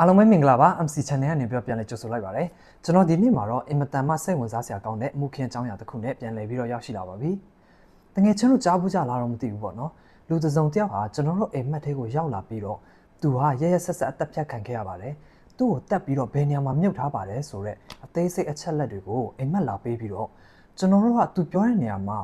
အားလုံးပဲမင်္ဂလာပါ MC Channel ကနေပြောပြန်လဲကြိုဆိုလိုက်ပါရစေကျွန်တော်ဒီနေ့မှာတော့အင်မတန်မှစိတ်ဝင်စားစရာကောင်းတဲ့မှုခင်းအကြောင်းအရာတစ်ခုနဲ့ပြန်လည်ပြီးတော့ရောက်ရှိလာပါပြီတကယ်ချင်းတို့ကြားဘူးကြလားတော့မသိဘူးပေါ့နော်လူတစ်စုံတစ်ယောက်ဟာကျွန်တော်တို့အိမ်မက်ထဲကိုရောက်လာပြီးတော့သူဟာရရဆက်ဆက်အသက်ဖြတ်ခံခဲ့ရပါတယ်သူ့ကိုတက်ပြီးတော့ဘယ်နေရာမှာမြုပ်ထားပါတယ်ဆိုတော့အသေးစိတ်အချက်လက်တွေကိုအိမ်မက်လာပေးပြီးတော့ကျွန်တော်တို့ကသူပြောတဲ့နေရာမှာ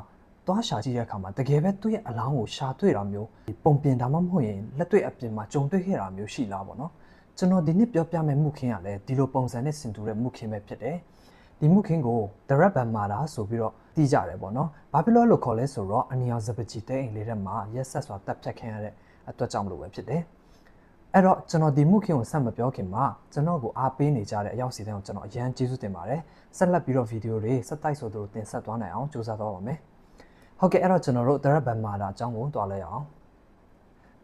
သွားရှာကြည့်တဲ့အခါမှာတကယ်ပဲသူ့ရဲ့အလောင်းကိုရှာတွေ့တာမျိုးပုံပြင်ဒါမှမဟုတ်ရင်လက်တွေ့အပြင်မှာကြုံတွေ့ခဲ့တာမျိုးရှိလားပေါ့နော် ကျွန်တော်ဒီနေ့ပြောပြမယ့်မှုခင်းကလည်းဒီလိုပုံစံနဲ့ဆင်တူတဲ့မှုခင်းပဲဖြစ်တယ်။ဒီမှုခင်းကို direct ban မာတာဆိုပြီးတော့သိကြတယ်ပေါ့နော်။ဘာဖြစ်လို့လို့ခေါ်လဲဆိုတော့အနီအောင်စပကြီးတဲ့အိမ်လေးထဲမှာရက်ဆက်စွာတပ်ဖြတ်ခံရတဲ့အတွက်ကြောင့်မလို့ပဲဖြစ်တယ်။အဲ့တော့ကျွန်တော်ဒီမှုခင်းကိုဆက်မပြောခင်မှာကျွန်တော်ကိုအားပေးနေကြတဲ့အရောက်စီတဲ့ကိုကျွန်တော်အရန်ကျေးဇူးတင်ပါတယ်။ဆက်လက်ပြီးတော့ဗီဒီယိုတွေစက်တိုက်ဆိုသူတို့တင်ဆက်သွားနိုင်အောင်ကြိုးစားသွားပါမယ်။ဟုတ်ကဲ့အဲ့တော့ကျွန်တော်တို့ direct ban မာတာအကြောင်းကိုတွားလိုက်အောင်။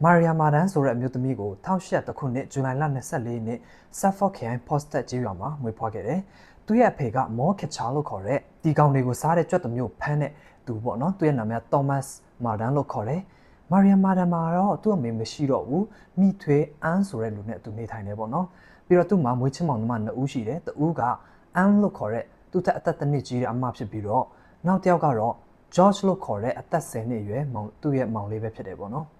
မာရီယာမာဒန်ဆိုတဲ့အမျိုးသမီးကို1800ခုနှစ်ဇူလိုင်လ24ရက်နေ့ဆတ်ဖော့ခရိုင်ပေါ့စတက်ကျေးရွာမှာမွေးဖွားခဲ့တယ်။သူ့ရဲ့အဖေကမော်ခက်ချာလို့ခေါ်တဲ့ဒီကောင်တွေကိုစားတဲ့ကြွက်တစ်မျိုးဖမ်းတဲ့သူပေါ့နော်။သူ့ရဲ့နာမည်က Thomas Mardan လို့ခေါ်တယ်။မာရီယာမာဒန်မှာတော့သူ့အမေမရှိတော့ဘူး။မိထွေးအန်းဆိုတဲ့လူနဲ့သူနေထိုင်နေပေါ့နော်။ပြီးတော့သူ့မှာမွေးချင်းမောင်နှမနှစ်ဦးရှိတယ်။တဦးကအန်းလို့ခေါ်တဲ့သူ့ထက်အသက်တစ်နှစ်ကြီးတဲ့အမဖြစ်ပြီးတော့နောက်တစ်ယောက်ကတော့ George လို့ခေါ်တဲ့အသက်10နှစ်အရွယ်မောင်သူ့ရဲ့မောင်လေးပဲဖြစ်တယ်ပေါ့နော်။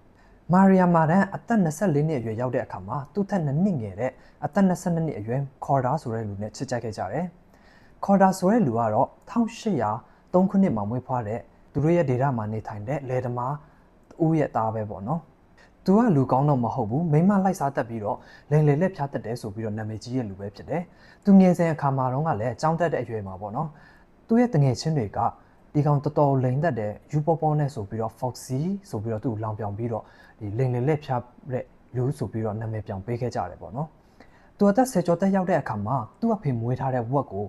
မာရီယာမာဒန်အသက်24နှစ်အရွယ်ရောက်တဲ့အခါမှာသူ့ထက်2နှစ်ငယ်တဲ့အသက်22နှစ်အရွယ်ခေါ်ဒါဆိုတဲ့လူနဲ့ချစ်ကြိုက်ခဲ့ကြတယ်။ခေါ်ဒါဆိုတဲ့လူကတော့1803ခုနှစ်မှာမွေးဖွားတဲ့သူတို့ရဲ့ဒေတာမှာနေထိုင်တဲ့လယ်သမားဦးရဲ့သားပဲပေါ့နော်။သူကလူကောင်းတော့မဟုတ်ဘူးမိမလိုက်စားတတ်ပြီးတော့လိန်လေလက်ဖြားတတ်တယ်ဆိုပြီးတော့နာမည်ကြီးရဲ့လူပဲဖြစ်တယ်။သူငယ်စဉ်အခါမှာတော့ကလည်းចောင်းတက်တဲ့အရွယ်မှာပေါ့နော်။သူ့ရဲ့တငယ်ချင်းတွေက ဒီကောင်တော်တော်လိန်သက်တယ်ယူပေါ်ပေါ်နဲ့ဆိုပြီးတော့ Foxy ဆိုပြီးတော့သူ့ကိုလောင်ပြောင်ပြီးတော့ဒီလိန်လေလက်ဖြားတဲ့လူဆိုပြီးတော့နာမည်ပြောင်ပေးခဲ့ကြတယ်ပေါ့နော်။သူအသက်ဆယ်ကျော်သက်ရောက်တဲ့အခါမှာသူ့အဖေမွေးထားတဲ့ဝက်ကို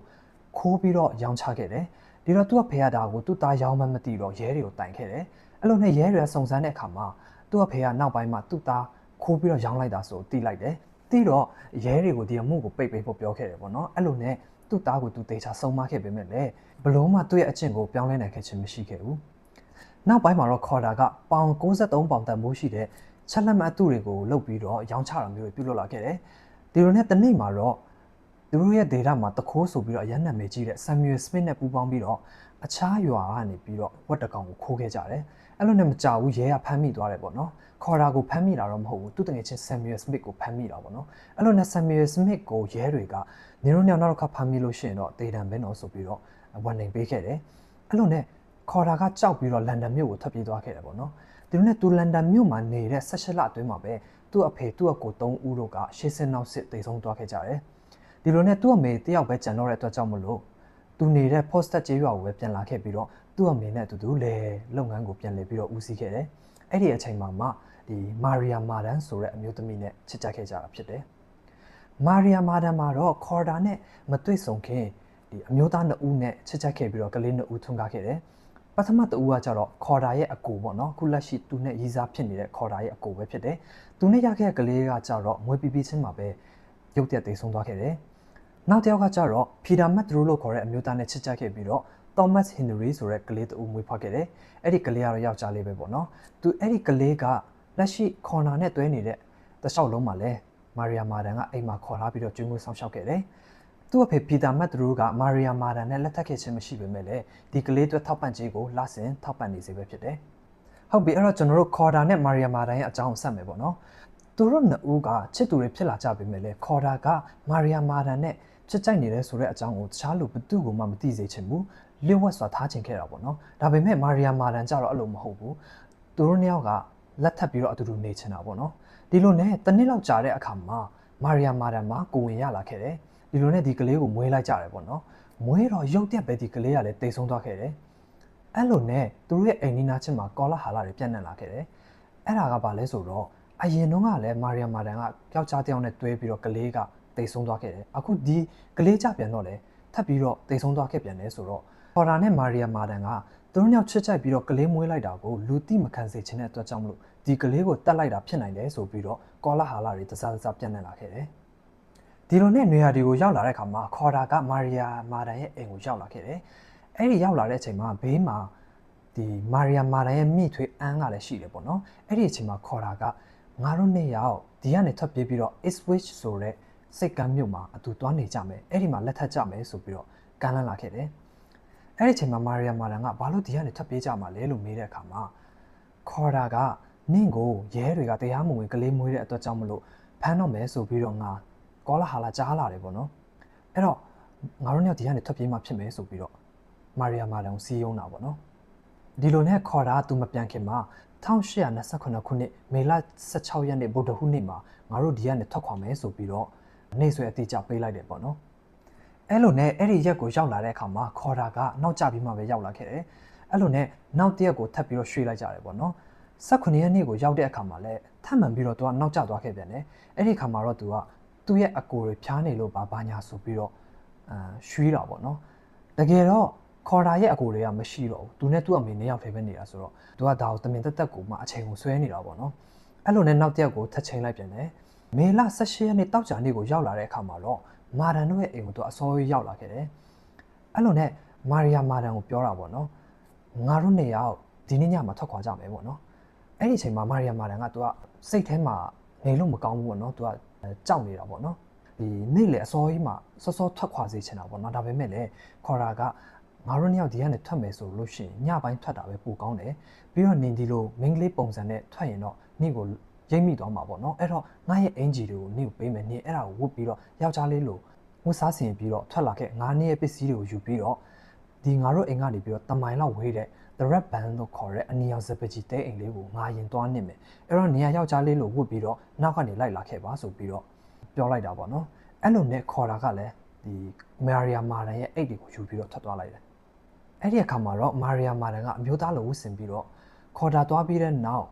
ခိုးပြီးတော့ရောင်းချခဲ့တယ်။ဒီတော့သူ့အဖေကဒါကိုသူ့သားရောင်းမှမသိတော့ရဲတွေကိုတိုင်ခဲ့တယ်။အဲ့လိုနဲ့ရဲတွေကစုံစမ်းတဲ့အခါမှာသူ့အဖေကနောက်ပိုင်းမှာသူ့သားခိုးပြီးတော့ရောင်းလိုက်တာဆိုတိလိုက်တယ်။တိတော့ရဲတွေကိုဒီအမှုကိုပိတ်ပေးဖို့ပြောခဲ့တယ်ပေါ့နော်။အဲ့လိုနဲ့ သူ့သားကိုသူတေချာဆုံးမခဲ့ပေမဲ့လည်းဘလုံးမှသူ့ရဲ့အကျင့်ကိုပြောင်းလဲနိုင်ခဲ့ခြင်းမရှိခဲ့ဘူး။နောက်ပိုင်းမှာတော့ခေါ်တာကပေါင်63ပေါင်တန်မိုးရှိတဲ့ချက်လက်မအတုတွေကိုလုတ်ပြီးတော့ရောင်းချတာမျိုးတွေပြုလုပ်လာခဲ့တယ်။ဒီလိုနဲ့တနေ့မှာတော့သူတို့ရဲ့ data မှာတခိုးဆိုပြီးတော့အရန်နာမည်ကြီးတဲ့ Samuel Smith နဲ့ပူးပေါင်းပြီးတော့ အခြားရွာကနေပြီးတော့ဝက်တကောင်ကိုခိုးခဲ့ကြတယ်။အဲ့လိုနဲ့မကြောက်ဘူးရဲကဖမ်းမိသွားတယ်ပေါ့နော်။ခေါ်တာကိုဖမ်းမိတာတော့မဟုတ်ဘူးသူတငယ်ချင်း Samuel Smith ကိုဖမ်းမိတာပေါ့နော်။အဲ့လိုနဲ့ Samuel Smith ကိုရဲတွေကနင်တို့ညောင်နောက်တစ်ခါဖမ်းမိလို့ရှိရင်တော့ဒေတံပဲနော်ဆိုပြီးတော့ဝန်နေပေးခဲ့တယ်။အဲ့လိုနဲ့ခေါ်တာကကြောက်ပြီးတော့လန်ဒန်မြို့ကိုထွက်ပြေးသွားခဲ့တယ်ပေါ့နော်။ဒီလိုနဲ့သူလန်ဒန်မြို့မှာနေတဲ့16လအတွင်းမှာပဲသူ့အဖေသူ့အကို3ဦးတို့ကရှေးစင်းနောက်စစ်တိတ်ဆုံးသွားခဲ့ကြတယ်။ဒီလိုနဲ့သူ့အမေတယောက်ပဲကြံတော့တဲ့အတွက်ကြောင့်မလို့ သူနေတဲ့ posted ကျေးရွာကိုပဲပြန်လာခဲ့ပြီးတော့သူ့အမေနဲ့အတူတူလေလုပ်ငန်းကိုပြန်လည်ပြီးတော့ဦးစီးခဲ့တယ်။အဲ့ဒီအချိန်မှာမှဒီမာရီယာမာဒန်ဆိုတဲ့အမျိုးသမီးနဲ့ချစ်ကြိုက်ခဲ့ကြတာဖြစ်တယ်။မာရီယာမာဒန်မှာတော့ခေါ်တာနဲ့မတွေ့ဆုံခင်ဒီအမျိုးသားနှစ်ဦးနဲ့ချစ်ကြိုက်ခဲ့ပြီးတော့ကလေးနှစ်ဦးထွန်းကားခဲ့တယ်။ပထမတဦးကကြတော့ခေါ်တာရဲ့အကိုပေါ့နော်ခုလက်ရှိသူနဲ့ရည်စားဖြစ်နေတဲ့ခေါ်တာရဲ့အကိုပဲဖြစ်တယ်။သူနဲ့ရခဲ့တဲ့ကလေးကကြတော့မွေးပြီးပြီးချင်းမှာပဲရုတ်တရက်တိတ်ဆုံးသွားခဲ့တယ်။ နောက်တစ်ယောက်ကကြတော့ဖီတာမတ်ဒရူလို့ခေါ်တဲ့အမျိုးသားနဲ့ချစ်ကြိုက်ခဲ့ပြီးတော့ Thomas Henry ဆိုတဲ့ကလေးတူမွေးဖွားခဲ့တယ်။အဲ့ဒီကလေးကတော့ယောက်ျားလေးပဲပေါ့နော်။သူအဲ့ဒီကလေးကလက်ရှိခေါ်နာနဲ့တွဲနေတဲ့တခြားလုံးမှာလဲမာရီယာမာဒန်ကအိမ်မှာခေါ်လာပြီးတော့ကျွေးမွေးဆောင်ရှောက်ခဲ့တယ်။သူ့အဖေပီတာမတ်ဒရူကမာရီယာမာဒန်နဲ့လက်ထပ်ခဲ့ခြင်းမရှိပေမဲ့လည်းဒီကလေးအတွက်ထောက်ပံ့ခြင်းကိုလဆင်ထောက်ပံ့နေစေပဲဖြစ်တယ်။ဟုတ်ပြီအဲ့တော့ကျွန်တော်တို့ခေါ်တာနဲ့မာရီယာမာဒန်ရဲ့အကြောင်းကိုဆက်မယ်ပေါ့နော်။သူတို့နှစ်ဦးကချစ်သူတွေဖြစ်လာကြပေမဲ့လည်းခေါ်တာကမာရီယာမာဒန်နဲ့ ချစ်ကြိုက်နေတဲ့ဆိုတဲ့အကြောင်းကိုတခြားလူဘသူ့ကိုမှမသိစေချင်ဘူးလျှို့ဝှက်စွာထားချင်ခဲ့တာပေါ့နော်ဒါပေမဲ့မာရီယာမာဒန်ကြတော့အဲ့လိုမဟုတ်ဘူးသူတို့နှစ်ယောက်ကလက်ထပ်ပြီးတော့အတူတူနေချင်တာပေါ့နော်ဒီလိုနဲ့တစ်နှစ်လောက်ကြာတဲ့အခါမှာမာရီယာမာဒန်မှာကိုဝင်ရလာခဲ့တယ်ဒီလိုနဲ့ဒီကလေးကိုမွေးလိုက်ကြတယ်ပေါ့နော်မွေးတော့ရုတ်တက်ပဲဒီကလေးကလည်းတိတ်ဆုံးသွားခဲ့တယ်အဲ့လိုနဲ့သူတို့ရဲ့အိမ်နီးနားချင်းမှာကောလာဟာလာတွေပြန့်နှံ့လာခဲ့တယ်အဲ့ဒါကဘာလဲဆိုတော့အရင်တုန်းကလည်းမာရီယာမာဒန်ကယောက်ျားတစ်ယောက်နဲ့တွဲပြီးတော့ကလေးက တိတ်ဆုံးသွားခဲ့တယ်အခုဒီကလေးကြပြန်တော့လေထပ်ပြီးတော့တိတ်ဆုံးသွားခဲ့ပြန်တယ်ဆိုတော့ပေါ်တာနဲ့မာရီယာမာဒန်ကသူတို့ညောက်ချစ်ချိုက်ပြီးတော့ကလေးမွေးလိုက်တာကိုလူတိမခံစေချင်တဲ့အတွက်ကြောင့်မလို့ဒီကလေးကိုတတ်လိုက်တာဖြစ်နိုင်တယ်ဆိုပြီးတော့ကောလာဟာလာတွေတစားတစားပြန့်နှံ့လာခဲ့တယ်ဒီလိုနဲ့နေရာဒီကိုရောက်လာတဲ့အခါမှာခေါ်တာကမာရီယာမာဒန်ရဲ့အိမ်ကိုရောက်လာခဲ့တယ်အဲ့ဒီရောက်လာတဲ့အချိန်မှာဘေးမှာဒီမာရီယာမာဒန်ရဲ့မိထွေးအန်းကလည်းရှိတယ်ပေါ့နော်အဲ့ဒီအချိန်မှာခေါ်တာကငါတို့နှစ်ယောက်ဒီကနေထွက်ပြေးပြီးတော့ Ipswich ဆိုတဲ့ စိတ်ကမ်းမြို့မှာအတူသွားနေကြမယ်အဲ့ဒီမှာလက်ထပ်ကြမယ်ဆိုပြီးတော့ကမ်းလှမ်းလာခဲ့တယ်အဲ့ဒီအချိန်မှာမာရီယာမာရန်ကဘာလို့ဒီကနေထွက်ပြေးကြမှာလဲလို့မေးတဲ့အခါမှာခေါ်တာကနင့်ကိုရဲတွေကတရားမဝင်ကလေးမွေးတဲ့အတွက်ကြောင့်မလို့ဖမ်းတော့မယ်ဆိုပြီးတော့ငါကောလာဟာလာကြားလာတယ်ပေါ့နော်အဲ့တော့ငါတို့ညဒီကနေထွက်ပြေးမှဖြစ်မယ်ဆိုပြီးတော့မာရီယာမာရန်ကိုစီးယုံတာပေါ့နော်ဒီလိုနဲ့ခေါ်တာသူမပြန်ခင်မှာ1829ခုနှစ်မေလ16ရက်နေ့ဗုဒ္ဓဟူးနေ့မှာငါတို့ဒီကနေထွက်ခွာမယ်ဆိုပြီးတော့ နေ့ဆွဲအတိအကျပေးလိုက်တယ်ပေါ့နော်အဲ့လိုနဲ့အဲ့ဒီရက်ကိုရောက်လာတဲ့အခါမှာခေါ်တာကနောက်ကျပြီးမှပဲရောက်လာခဲ့တယ်အဲ့လိုနဲ့နောက်တစ်ရက်ကိုထပ်ပြီးတော့ရွှေ့လိုက်ကြတယ်ပေါ့နော်18ရက်နေ့ကိုရောက်တဲ့အခါမှာလည်းထပ်မှန်ပြီးတော့သူကနောက်ကျသွားခဲ့ပြန်တယ်အဲ့ဒီအခါမှာတော့သူကသူ့ရဲ့အကိုတွေဖြားနေလို့ပါဘာညာဆိုပြီးတော့အာရွှေ့တာပေါ့နော်တကယ်တော့ခေါ်တာရဲ့အကိုတွေကမရှိတော့ဘူးသူနဲ့သူ့အမေနှစ်ယောက်တည်းပဲနေတာဆိုတော့သူကဒါကိုတမင်တက်တက်ကိုမှအချိန်ကိုဆွဲနေတာပေါ့နော်အဲ့လိုနဲ့နောက်တစ်ယောက်ကိုထပ်ချိန်လိုက်ပြန်တယ် မေလ18ရက်နေ့တောက်ကြနေ့ကိုရောက်လာတဲ့အခါမှာတော့မာဒန်တို့ရဲ့အိမ်ကိုသူအစောကြီးရောက်လာခဲ့တယ်အဲ့လိုနဲ့မာရီယာမာဒန်ကိုပြောတာပေါ့နော်ငါတို့နှစ်ယောက်ဒီနေ့ညမှာထွက်ခွာကြမယ်ပေါ့နော်အဲ့ဒီအချိန်မှာမာရီယာမာဒန်ကသူကစိတ်ထဲမှာနေလို့မကောင်းဘူးပေါ့နော်သူကကြောက်နေတာပေါ့နော်ဒီနေ့လေအစောကြီးမှစောစောထွက်ခွာစေချင်တာပေါ့နော်ဒါပေမဲ့လည်းခေါ်တာကငါတို့နှစ်ယောက်ဒီကနေထွက်မယ်ဆိုလို့ရှိရင်ညပိုင်းထွက်တာပဲပိုကောင်းတယ်ပြီးတော့နင်ဒီလိုမင်းကလေးပုံစံနဲ့ထွက်ရင်တော့နင့်ကို ရိပ်မိသွားမှာပေါ့နော်အဲ့တော့ငါရဲ့အင်ဂျီတွေကိုနင့်ကိုပေးမယ်နင်အဲ့ဒါကိုဝတ်ပြီးတော့ယောက်ျားလေးလိုဝတ်စားဆင်ပြီးတော့ထွက်လာခဲ့ငါနေ့ရဲ့ပစ္စည်းတွေကိုယူပြီးတော့ဒီငါတို့အိမ်ကနေပြီးတော့တမိုင်လောက်ဝေးတဲ့ the red band လို့ခေါ်တဲ့အနီရောင်စပကြီးတဲအိမ်လေးကိုငါရင်သွားနစ်မယ်အဲ့တော့နေရာယောက်ျားလေးလိုဝတ်ပြီးတော့နောက်ကနေလိုက်လာခဲ့ပါဆိုပြီးတော့ပြောလိုက်တာပေါ့နော်အဲ့လိုနဲ့ခေါ်တာကလည်းဒီမာရီယာမာရန်ရဲ့အိတ်တွေကိုယူပြီးတော့ထွက်သွားလိုက်တယ်။အဲ့ဒီအခါမှာတော့မာရီယာမာရန်ကအမျိုးသားလိုဝတ်ဆင်ပြီးတော့ခေါ်တာသွားပြီးတဲ့နောက်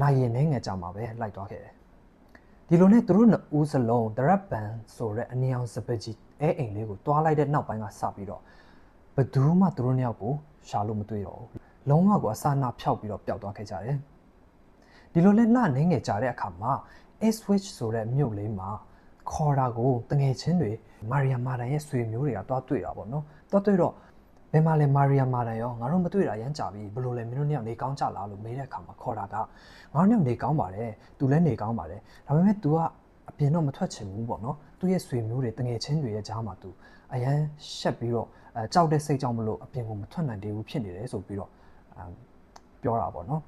နိုင်ရင်နဲ့ငယ်ကြမှာပဲလိုက်သွားခဲ့တယ်။ဒီလိုနဲ့သူတို့နှစ်ဦးစလုံး The Red Band ဆိုတဲ့အနီအောင်စပကြီးအဲအိမ်လေးကိုတွားလိုက်တဲ့နောက်ပိုင်းကစပြီးတော့ဘယ်သူမှသူတို့နှစ်ယောက်ကိုရှာလို့မတွေ့တော့ဘူး။လုံးဝကိုအစာနာဖျောက်ပြီးတော့ပျောက်သွားခဲ့ကြတယ်။ဒီလိုနဲ့လှနေငယ်ကြတဲ့အခါမှာ Ipswich ဆိုတဲ့မြို့လေးမှာခေါ်တာကိုတငယ်ချင်းတွေမာရီယာမာဒန်ရဲ့ဆွေမျိုးတွေကတွားတွေ့တာပေါ့နော်တွားတွေ့တော့ ဘယ်မှာလဲမာရီယာမာဒန်ရောငါတို့မတွေ့တာရမ်းကြပြီဘယ်လိုလဲမင်းတို့နှစ်ယောက်နေကောင်းကြလားလို့မေးတဲ့အခါမှာခေါ်တာကငါတို့နှစ်ယောက်နေကောင်းပါတယ်သူလည်းနေကောင်းပါတယ်ဒါပေမဲ့ तू ကအပြင်တော့မထွက်ချင်ဘူးပေါ့နော်သူ့ရဲ့ဆွေမျိုးတွေတငယ်ချင်းတွေရဲ့ကြားမှာ तू အရန်ရှက်ပြီးတော့အဲကြောက်တဲ့စိတ်ကြောင့်မလို့အပြင်ကိုမထွက်နိုင်သေးဘူးဖြစ်နေတယ်ဆိုပြီးတော့အဲပြောတာပေါ့နော်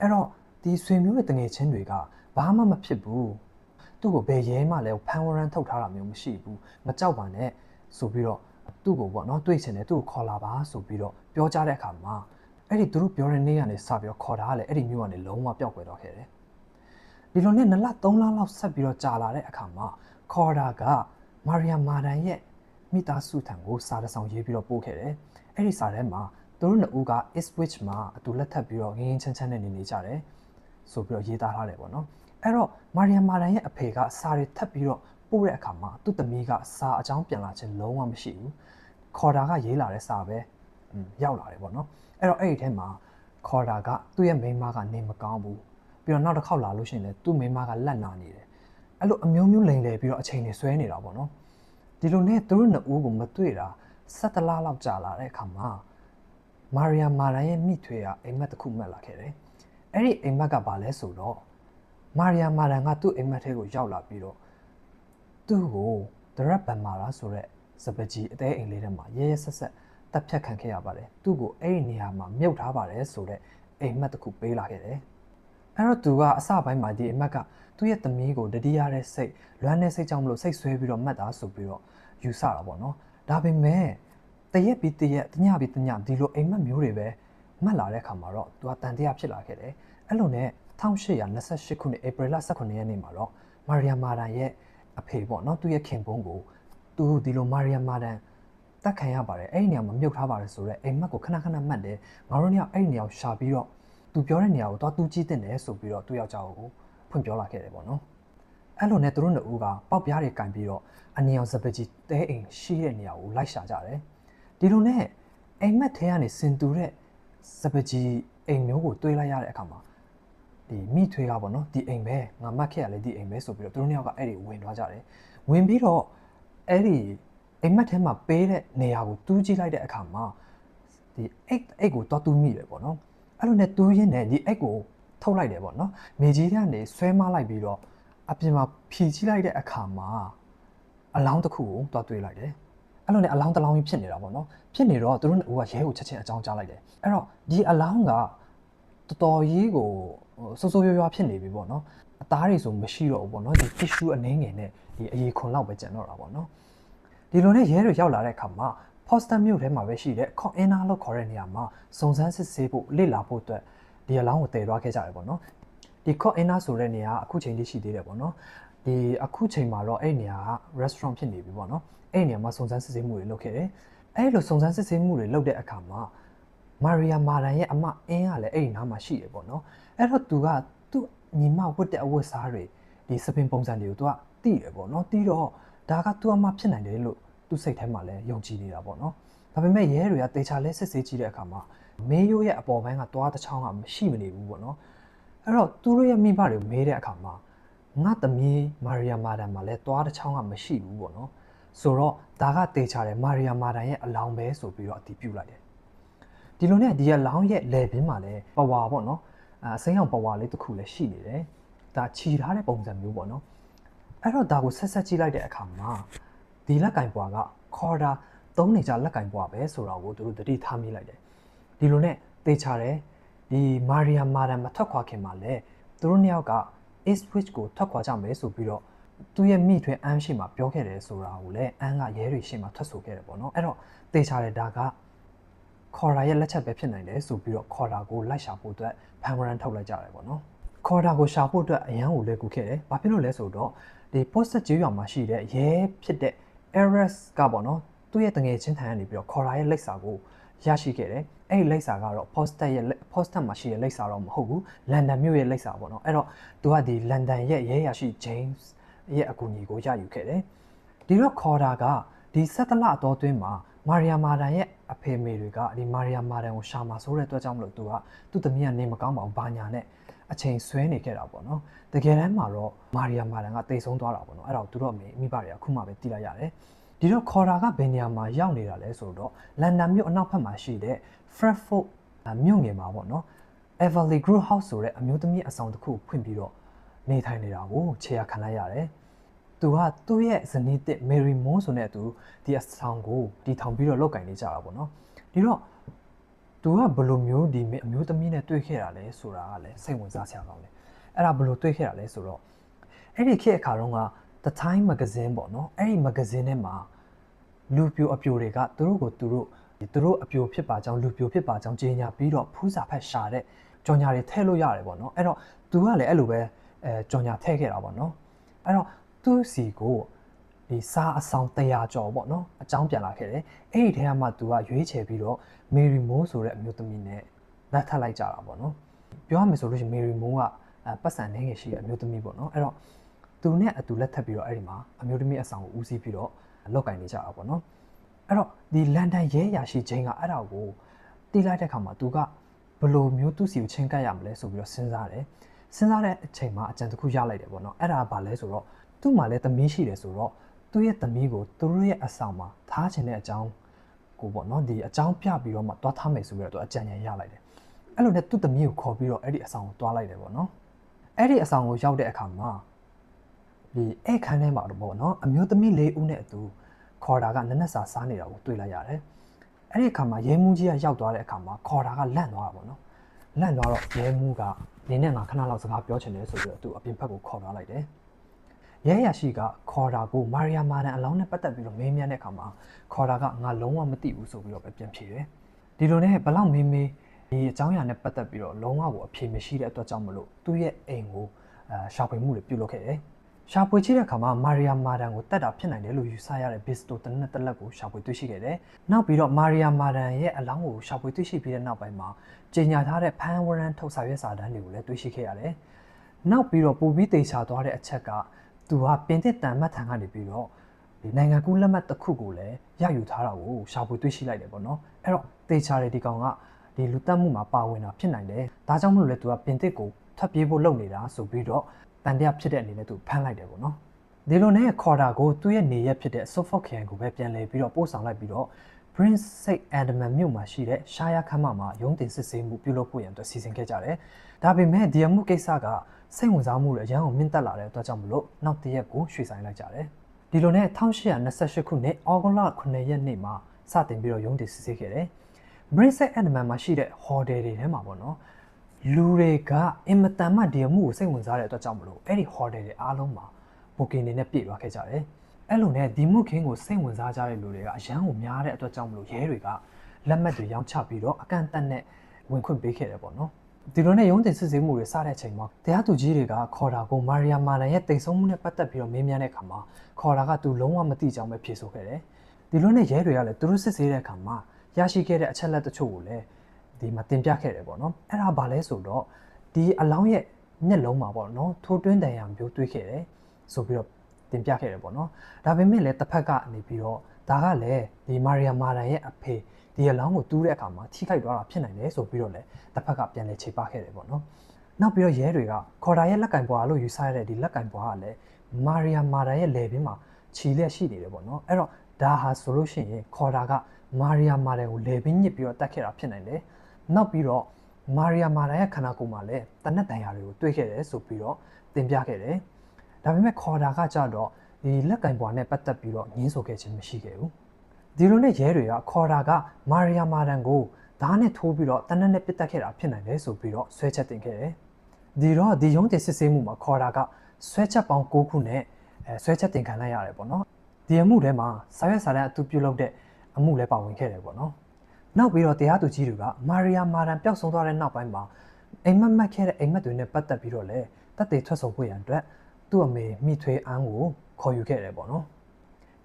အဲ့တော့ဒီဆွေမျိုးတွေတငယ်ချင်းတွေကဘာမှမဖြစ်ဘူးသူ့ကိုဘယ်ရဲမှလည်းဖန်ဝရန်ထုတ်ထားတာမျိုးမရှိဘူးမကြောက်ပါနဲ့ဆိုပြီးတော့ သူ့ကိုပေါ့နော်တွေ့ချင်တယ်သူ့ကိုခေါ်လာပါဆိုပြီးတော့ပြောကြတဲ့အခါမှာအဲ့ဒီသူတို့ပြောတဲ့နေ့ကနေစပြီးတော့ခေါ်တာကလည်းအဲ့ဒီမျိုးကနေလုံးဝပျောက်ကွယ်သွားခဲ့တယ်ဒီလိုနဲ့2လ3လလောက်ဆက်ပြီးတော့ကြာလာတဲ့အခါမှာခေါ်တာကမာရီယာမာဒန်ရဲ့မိသားစုထံကိုစာတစ်စောင်ရေးပြီးတော့ပို့ခဲ့တယ်အဲ့ဒီစာထဲမှာသူတို့နှစ်ဦးက Ipswich မှာအတူလက်ထပ်ပြီးတော့ငင်းငင်းချမ်းချမ်းနဲ့နေနေကြတယ်ဆိုပြီးတော့ရေးသားထားတယ်ပေါ့နော်အဲ့တော့မာရီယာမာဒန်ရဲ့အဖေကစာတွေထပ်ပြီးတော့ ပို့တဲ့အခါမှာသူ့သမီးကစာအကြောင်းပြန်လာခြင်းလုံးဝမရှိဘူးခေါ်တာကရေးလာတဲ့စာပဲอืมရောက်လာတယ်ပေါ့နော်အဲ့တော့အဲ့ဒီထဲမှာခေါ်တာကသူ့ရဲ့မိန်းမကနေမကောင်းဘူးပြီးတော့နောက်တစ်ခေါက်လာလို့ရှိရင်လည်းသူ့မိန်းမကလက်နာနေတယ်အဲ့လိုအမျိုးမျိုးလိန်လေပြီးတော့အချိန်တွေဆွဲနေတာပေါ့နော်ဒီလိုနဲ့သူတို့နှစ်ဦးကိုမတွေ့တာ7လလောက်ကြာလာတဲ့အခါမှာမာရီယာမာဒန်ရဲ့မိထွေကအိမ်မက်တစ်ခုမှတ်လာခဲ့တယ်အဲ့ဒီအိမ်မက်ကဘာလဲဆိုတော့မာရီယာမာဒန်ကသူ့အိမ်မက်ထဲကိုရောက်လာပြီးတော့ သူ့ကိုဒရက်ဘန်မာရာဆိုတဲ့စပကြီးအသေးအိမ်လေးထဲမှာရဲရဲဆက်ဆက်တပ်ဖြတ်ခံခဲ့ရပါတယ်သူ့ကိုအဲ့ဒီနေရာမှာမြုပ်ထားပါတယ်ဆိုတဲ့အိမ်မက်တစ်ခုပေးလာခဲ့တယ်အဲ့တော့သူကအစပိုင်းမှာဒီအိမ်မက်ကသူ့ရဲ့သမီးကိုတတိယတဲ့စိတ်လွမ်းတဲ့စိတ်ကြောင့်မလို့စိတ်ဆွဲပြီးတော့မှတ်တာဆိုပြီးတော့ယူဆတာပေါ့နော်ဒါပေမဲ့တရက်ပြီးတရက်တညပြီးတညဒီလိုအိမ်မက်မျိုးတွေပဲမှတ်လာတဲ့အခါမှာတော့သူကတန်တရားဖြစ်လာခဲ့တယ်အဲ့လိုနဲ့1828ခုနှစ်ဧပြီလ18ရက်နေ့မှာတော့မာရီယာမာဒန်ရဲ့ အဖေပေါ့နော်သူ့ရဲ့ခင်ပွန်းကိုသူဒီလိုမာရီယာမာဒန်တက်ခံရပါတယ်အဲ့ဒီနေရာမှာမြုပ်ထားပါတယ်ဆိုတော့အိမ်မက်ကိုခဏခဏမှတ်တယ်ငါတို့ညအဲ့ဒီနေရာကိုရှာပြီးတော့သူပြောတဲ့နေရာကိုသွားတူးကြည့်တင်တယ်ဆိုပြီးတော့သူ့ယောက်ျားကိုဖွင့်ပြောလာခဲ့တယ်ပေါ့နော်အဲ့လိုနဲ့သူတို့နှစ်ဦးကပေါက်ပြားတွေကင်ပြီးတော့အနီအောင်စပကြီးတဲအိမ်ရှိတဲ့နေရာကိုလိုက်ရှာကြတယ်ဒီလိုနဲ့အိမ်မက်ထဲကနေစင်တူတဲ့စပကြီးအိမ်မျိုးကိုတွေးလိုက်ရတဲ့အခါမှာ ဒီမိထွေးကပေါ့နော်ဒီအိမ်ပဲငါမှတ်ခဲ့ရလေဒီအိမ်ပဲဆိုပြီးတော့သူတို့နှစ်ယောက်ကအဲ့ဒီဝင်သွားကြတယ်ဝင်ပြီးတော့အဲ့ဒီအိမ်မက်ထဲမှာပေးတဲ့နေရာကိုတူးကြည့်လိုက်တဲ့အခါမှာဒီအိတ်အိတ်ကိုတော့တူးမိတယ်ပေါ့နော်အဲ့လိုနဲ့တူးရင်းနဲ့ဒီအိတ်ကိုထုတ်လိုက်တယ်ပေါ့နော်မြေကြီးကနေဆွဲမလိုက်ပြီးတော့အပြင်မှာဖြီကြည့်လိုက်တဲ့အခါမှာအလောင်းတစ်ခုကိုတွားတွေ့လိုက်တယ်အဲ့လိုနဲ့အလောင်းတစ်လောင်းကြီးဖြစ်နေတာပေါ့နော်ဖြစ်နေတော့သူတို့ကရဲကိုချက်ချင်းအကြောင်းကြားလိုက်တယ်အဲ့တော့ဒီအလောင်းကတော်တော်ကြီးကို ဟိုစိုးစိုးရွားရွားဖြစ်နေပြီပေါ့နော်အသားတွေဆိုမရှိတော့ဘူးပေါ့နော်ဒီ tissue အနေငယ်နဲ့ဒီအရေခွန်လောက်ပဲကျန်တော့တာပေါ့နော်ဒီလိုနဲ့ရဲတွေရောက်လာတဲ့အခါမှာ poster မြို့ထဲမှာပဲရှိတဲ့ container လို့ခေါ်တဲ့နေရာမှာစုံစမ်းစစ်ဆေးဖို့လေ့လာဖို့အတွက်ဒီအလောင်းကိုတည်သွားခဲ့ကြတယ်ပေါ့နော်ဒီ container ဆိုတဲ့နေရာကအခုချိန်ထိရှိသေးတယ်ပေါ့နော်ဒီအခုချိန်မှာတော့အဲ့နေရာက restaurant ဖြစ်နေပြီပေါ့နော်အဲ့နေရာမှာစုံစမ်းစစ်ဆေးမှုတွေလုပ်ခဲ့တယ်အဲ့လိုစုံစမ်းစစ်ဆေးမှုတွေလုပ်တဲ့အခါမှာ မာရီယာမာရန်ရဲ့အမအင်းကလည်းအဲ့ဒီနားမှာရှိတယ်ပေါ့နော်အဲ့တော့သူကသူ့ညီမဝတ်တဲ့အဝတ်စားတွေဒီစပင်ပုံစံတွေကိုသူကသိတယ်ပေါ့နော်သိတော့ဒါကသူ့အမဖြစ်နိုင်တယ်လို့သူ့စိတ်ထဲမှာလည်းယုံကြည်နေတာပေါ့နော်ဒါပေမဲ့ရဲတွေကတေချာလဲစစ်ဆေးကြည့်တဲ့အခါမှာမေးရိုးရဲ့အပေါ်ပိုင်းကသွားတစ်ချောင်းကမရှိမနေဘူးပေါ့နော်အဲ့တော့သူတို့ရဲ့မိဘတွေကိုမေးတဲ့အခါမှာငါသမီးမာရီယာမာဒန်မှာလည်းသွားတစ်ချောင်းကမရှိဘူးပေါ့နော်ဆိုတော့ဒါကတေချာတယ်မာရီယာမာဒန်ရဲ့အလောင်းပဲဆိုပြီးတော့အတည်ပြုလိုက်တယ် ဒီလိုနဲ့ဒီကလောင်းရဲ့လေဘင်းမှာလည်းပဝါပေါ့နော်အဲအစိမ်းအောင်ပဝါလေးတစ်ခုလည်းရှိနေတယ်ဒါခြီထားတဲ့ပုံစံမျိုးပေါ့နော်အဲ့တော့ဒါကိုဆက်ဆက်ကြည့်လိုက်တဲ့အခါမှာဒီလက်ကင်ပွားကခေါ်တာသုံးနေကြလက်ကင်ပွားပဲဆိုတာကိုသူတို့တတိထားမိလိုက်တယ်ဒီလိုနဲ့သေချာတယ်ဒီမာရီယာမာဒန်မထွက်ခွာခင်မှာလည်းသူတို့နှစ်ယောက်က East Switch ကိုထွက်ခွာကြမယ်ဆိုပြီးတော့သူ့ရဲ့မိထွင်အန်းရှိမှပြောခဲ့တယ်ဆိုတာကိုလည်းအန်းကရဲတွေရှိမှထွက်ဆိုခဲ့တယ်ပေါ့နော်အဲ့တော့သေချာတယ်ဒါက ခေါ်တာရဲ့လက်ချက်ပဲဖြစ်နိုင်တယ်ဆိုပြီးတော့ခေါ်တာကိုလိုက်ရှာဖို့အတွက်ဖန်ဝရန်ထုတ်လိုက်ကြတယ်ပေါ့နော်ခေါ်တာကိုရှာဖို့အတွက်အရန်ကိုလဲကူခဲ့တယ်ဘာဖြစ်လို့လဲဆိုတော့ဒီ post ကျေးရွာမှာရှိတဲ့ရဲဖြစ်တဲ့ Eris ကပေါ့နော်သူ့ရဲ့တငယ်ချင်းထံကနေပြီးတော့ခေါ်တာရဲ့လက်စာကိုရရှိခဲ့တယ်အဲ့ဒီလက်စာကတော့ post ရဲ့ post မှာရှိတဲ့လက်စာတော့မဟုတ်ဘူးလန်ဒန်မြို့ရဲ့လက်စာပေါ့နော်အဲ့တော့သူကဒီလန်ဒန်ရဲ့ရဲရရှိ James ရဲ့အကူအညီကိုရယူခဲ့တယ်ဒီတော့ခေါ်တာကဒီဆက်တလအတော်တွင်းမှာ မာရီယာမာဒန်ရဲ့အဖေမေတွေကဒီမာရီယာမာဒန်ကိုရှာမှာဆိုတဲ့အတွက်ကြောင့်မလို့သူကသူ့သမီးကနေမကောင်းပါဘူးဘာညာနဲ့အချိန်ဆွဲနေခဲ့တာပေါ့နော်တကယ်တမ်းမှာတော့မာရီယာမာဒန်ကတိတ်ဆုံးသွားတာပေါ့နော်အဲ့တော့သူတို့အမေမိဘတွေကအခုမှပဲသိလိုက်ရတယ်ဒီတော့ခေါ်တာကဘယ်နေရာမှာရောက်နေတာလဲဆိုတော့လန်ဒန်မြို့အနောက်ဘက်မှာရှိတဲ့ Fredford မြို့ငယ်မှာပေါ့နော် Everly Group House ဆိုတဲ့အမျိုးသမီးအဆောင်တစ်ခုဖွင့်ပြီးတော့နေထိုင်နေတာကိုခြေရခံလိုက်ရတယ် သူကသူ့ရဲ့ဇနီးတစ် Mary Moon ဆိုတဲ့သူဒီအဆောင်ကိုတီထောင်ပြီးတော့လောက်ကင်နေကြတာပေါ့နော်ဒီတော့သူကဘယ်လိုမျိုးဒီအမျိုးသမီးနဲ့တွေ့ခဲ့တာလဲဆိုတာကလည်းစိတ်ဝင်စားစရာကောင်းတယ်အဲ့ဒါဘယ်လိုတွေ့ခဲ့တာလဲဆိုတော့အဲ့ဒီခေတ်အခါတုန်းက The Time Magazine ပေါ့နော်အဲ့ဒီ magazine ထဲမှာလူပြိုအပြိုတွေကသူတို့ကိုသူတို့သူတို့အပြိုဖြစ်ပါကြောင်းလူပြိုဖြစ်ပါကြောင်းကြေညာပြီးတော့ဖူးစာဖက်ရှာတဲ့ကြော်ညာတွေထည့်လို့ရတယ်ပေါ့နော်အဲ့တော့သူကလည်းအဲ့လိုပဲအဲကြော်ညာထည့်ခဲ့တာပေါ့နော်အဲ့တော့ သူ့စီကိုဒီစားအဆောင်100ကျော်ပေါ့နော်အကြောင်းပြန်လာခဲ့တယ်အဲ့ဒီထဲမှာသူကရွေးချယ်ပြီးတော့ Mary Moon ဆိုတဲ့အမျိုးသမီးနဲ့လက်ထပ်လိုက်ကြတာပေါ့နော်ပြောရမယ်ဆိုလို့ရှိရင် Mary Moon ကအဲပတ်စံနေငယ်ရှိတဲ့အမျိုးသမီးပေါ့နော်အဲ့တော့သူနဲ့အတူလက်ထပ်ပြီးတော့အဲ့ဒီမှာအမျိုးသမီးအဆောင်ကိုဦးစီးပြီးတော့လောက်ကင်နေကြတာပေါ့နော်အဲ့တော့ဒီလန်ဒန်ရဲရရှိချင်းကအဲ့ဒါကိုတီးလိုက်တဲ့ခါမှာသူကဘယ်လိုမျိုးသူ့စီကိုချင်းကပ်ရမလဲဆိုပြီးတော့စဉ်းစားတယ်စဉ်းစားတဲ့အချိန်မှာအကြံတစ်ခုရလိုက်တယ်ပေါ့နော်အဲ့ဒါကဘာလဲဆိုတော့ သူ့မှာလည်းသမီးရှိတယ်ဆိုတော့သူ့ရဲ့သမီးကိုသူတို့ရဲ့အဆောင်မှာထားခြင်းတဲ့အကြောင်းကိုပေါ့နော်ဒီအကြောင်းပြပြီးတော့မှတွားထားမယ်ဆိုပြီးတော့သူအကြံဉာဏ်ရလိုက်တယ်အဲ့လိုနဲ့သူ့သမီးကိုခေါ်ပြီးတော့အဲ့ဒီအဆောင်ကိုတွားလိုက်တယ်ပေါ့နော်အဲ့ဒီအဆောင်ကိုရောက်တဲ့အခါမှာဒီအဲ့ခန်းထဲမှာတော့ပေါ့နော်အမျိုးသမီး၄ဦးနဲ့အတူခေါ်တာကနက်နက်စာစားနေတာကိုတွေ့လိုက်ရတယ်အဲ့ဒီအခါမှာရဲမှုကြီးကရောက်သွားတဲ့အခါမှာခေါ်တာကလန့်သွားတာပေါ့နော်လန့်သွားတော့ရဲမှုကနင်းနဲ့ငါခဏလောက်စကားပြောချင်တယ်ဆိုပြီးတော့သူအပြင်ဘက်ကိုခေါ်သွားလိုက်တယ် ရဲရရှိကခေါ်တာကိုမာရီယာမာဒန်အလောင်းနဲ့ပတ်သက်ပြီးတော့မေးမြန်းတဲ့အခါမှာခေါ်တာကငါလုံးဝမသိဘူးဆိုပြီးတော့ပဲပြန်ဖြေတယ်ဒီလိုနဲ့ဘလောက်မေးမေးဒီအကြောင်းအရာနဲ့ပတ်သက်ပြီးတော့လုံးဝကိုအဖြေမရှိတဲ့အတွက်ကြောင့်မလို့သူ့ရဲ့အိမ်ကိုအဲရှာဖွေမှုတွေပြုလုပ်ခဲ့တယ်ရှာဖွေကြည့်တဲ့အခါမှာမာရီယာမာဒန်ကိုတတ်တာဖြစ်နိုင်တယ်လို့ယူဆရတဲ့ဘစ်စတိုတနက်တစ်လက်ကိုရှာဖွေတွေ့ရှိခဲ့တယ်။နောက်ပြီးတော့မာရီယာမာဒန်ရဲ့အလောင်းကိုရှာဖွေတွေ့ရှိပြီးတဲ့နောက်ပိုင်းမှာကြေညာထားတဲ့ဖန်ဝရန်ထုတ်စာရွက်စာတမ်းတွေကိုလည်းတွေ့ရှိခဲ့ရတယ်။နောက်ပြီးတော့ပူပြီးတေချာသွားတဲ့အချက်က သူကပင်သစ်တန်မတ်ထံကနေပြီးတော့ဒီနိုင်ငံကူးလက်မှတ်တစ်ခုကိုလည်းရယူထားတာကိုရှာဖွေတွေ့ရှိလိုက်တယ်ပေါ့နော်။အဲ့တော့တေချာတဲ့ဒီကောင်ကဒီလူတက်မှုမှာပါဝင်တာဖြစ်နိုင်တယ်။ဒါကြောင့်မလို့လေသူကပင်သစ်ကိုထွက်ပြေးဖို့လုပ်နေတာဆိုပြီးတော့တန်တရားဖြစ်တဲ့အနေနဲ့သူဖမ်းလိုက်တယ်ပေါ့နော်ဒီလိုနဲ့ခေါ်တာကိုသူ့ရဲ့နေရက်ဖြစ်တဲ့ Suffolk ခရိုင်ကိုပဲပြန်လဲပြီးတော့ပို့ဆောင်လိုက်ပြီးတော့ Prince Saint Edmund မြို့မှာရှိတဲ့ရှားရခမ်းမမှာရုံးတင်စစ်ဆေးမှုပြုလုပ်ဖို့ရန်အတွက်စီစဉ်ခဲ့ကြတယ်ဒါပေမဲ့ဒီအမှုကိစ္စက စိတ်ဝင်စားမှုတွေအရန်ကိုမြင့်တက်လာတဲ့အတွက်ကြောင့်မလို့နောက်တစ်ရက်ကိုရွှေ့ဆိုင်းလိုက်ကြတယ်ဒီလိုနဲ့1828ခုနှစ်ဩဂုတ်လ9ရက်နေ့မှာစတင်ပြီးတော့ရုံးတင်စစ်ဆေးခဲ့တယ် Brexit Edmund မှာရှိတဲ့ hotel တွေထဲမှာပေါ့နော်လူတွေကအင်မတန်မှဒီအမှုကိုစိတ်ဝင်စားတဲ့အတွက်ကြောင့်မလို့အဲ့ဒီ hotel တွေအားလုံးမှာ booking တွေနဲ့ပြည့်သွားခဲ့ကြတယ်အဲ့လိုနဲ့ဒီမှုခင်းကိုစိတ်ဝင်စားကြတဲ့လူတွေကအရန်ကိုများတဲ့အတွက်ကြောင့်မလို့ရဲတွေကလက်မှတ်တွေရောင်းချပြီးတော့အကန့်အသတ်နဲ့ဝင်ခွင့်ပေးခဲ့တယ်ပေါ့နော် ဒီလိုနဲ့ရုံးတင်စစ်ဆေးမှုတွေစတဲ့အချိန်မှာတရားသူကြီးတွေကခေါ်တာကိုမာရီယာမာလန်ရဲ့တိတ်ဆုံးမှုနဲ့ပတ်သက်ပြီးတော့မေးမြန်းတဲ့အခါမှာခေါ်တာကသူလုံးဝမသိကြောင်းပဲဖြေဆိုခဲ့တယ်ဒီလိုနဲ့ရဲတွေကလည်းသူတို့စစ်ဆေးတဲ့အခါမှာရရှိခဲ့တဲ့အချက်လက်တချို့ကိုလည်းဒီမှာတင်ပြခဲ့တယ်ပေါ့နော်အဲ့ဒါဘာလဲဆိုတော့ဒီအလောင်းရဲ့မျက်လုံးမှာပေါ့နော်ထိုးတွင်းတန်ရာမျိုးတွေးခဲ့တယ်ဆိုပြီးတော့တင်ပြခဲ့တယ်ပေါ့နော်ဒါပေမဲ့လည်းတစ်ဖက်ကနေပြီးတော့ ဒါကလည်းဒီမာရီယာမာလန်ရဲ့အဖေဒီအလောင်းကိုတူးတဲ့အခါမှာထိခိုက်သွားတာဖြစ်နိုင်တယ်ဆိုပြီးတော့လည်းတစ်ဖက်ကပြန်လည်ခြေပခဲ့တယ်ပေါ့နော်နောက်ပြီးတော့ရဲတွေကခေါ်တာရဲ့လက်ကင်ပွားလို့ယူဆရတဲ့ဒီလက်ကင်ပွားကလည်းမာရီယာမာလန်ရဲ့လေပင်မှာခြီလျက်ရှိနေတယ်ပေါ့နော်အဲ့တော့ဒါဟာဆိုလို့ရှိရင်ခေါ်တာကမာရီယာမာလန်ကိုလေပင်ညစ်ပြီးတော့တတ်ခဲ့တာဖြစ်နိုင်တယ်နောက်ပြီးတော့မာရီယာမာလန်ရဲ့ခန္ဓာကိုယ်မှာလည်းတနက်တန်ရာတွေကိုတွေ့ခဲ့တယ်ဆိုပြီးတော့တင်ပြခဲ့တယ်ဒါပေမဲ့ခေါ်တာကကြတော့ ဒီလက်ကင်ပွားနဲ့ပတ်သက်ပြီးတော့ငင်းဆိုခဲ့ခြင်းမရှိခဲ့ဘူးဒီလိုနဲ့ရဲတွေကခေါ်တာကမာရီယာမာလန်ကိုဓာတ်နဲ့ထိုးပြီးတော့တနက်နဲ့ပစ်တက်ခဲ့တာဖြစ်နိုင်တယ်ဆိုပြီးတော့ဆွဲချက်တင်ခဲ့တယ်ဒီတော့ဒီရုံးတင်စစ်ဆေးမှုမှာခေါ်တာကဆွဲချက်ပေါင်း6ခုနဲ့အဲဆွဲချက်တင်ခံလိုက်ရတယ်ပေါ့နော်ဒီအမှုထဲမှာစာရွက်စာတမ်းအတူပြုလုပ်တဲ့အမှုလည်းပါဝင်ခဲ့တယ်ပေါ့နော်နောက်ပြီးတော့တရားသူကြီးတွေကမာရီယာမာရန်ပျောက်ဆုံးသွားတဲ့နောက်ပိုင်းမှာအိမ်မက်မက်ခဲ့တဲ့အိမ်မက်တွေနဲ့ပတ်သက်ပြီးတော့လည်းတက်သေးထွက်ဆိုဖို့ရန်အတွက် သူ့အမေမိထွေးအန်းကိုခေါ်ယူခဲ့တယ်ပေါ့နော်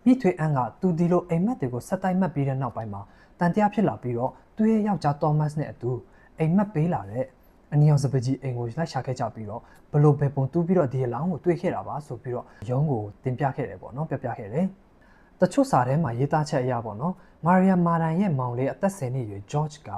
မိထွေးအန်းကသူဒီလိုအိမ်မက်တွေကိုဆက်တိုက်မှတ်ပြီးတဲ့နောက်ပိုင်းမှာတန်တရားဖြစ်လာပြီးတော့သူ့ရဲ့ယောက်ျားသောမတ်နဲ့အတူအိမ်မက်ပေးလာတဲ့အနီအောင်စပကြီးအိမ်ကိုလိုက်ရှာခဲ့ကြပြီးတော့ဘလို့ပဲပုံတူးပြီးတော့ဒီအလောင်းကိုတွေ့ခဲ့တာပါဆိုပြီးတော့ရုံးကိုတင်ပြခဲ့တယ်ပေါ့နော်ပြပြခဲ့တယ်တချို့စာထဲမှာရေးသားချက်အရပေါ့နော်မာရီယာမာရန်ရဲ့မောင်လေးအသက်10နှစ်ရွယ် George က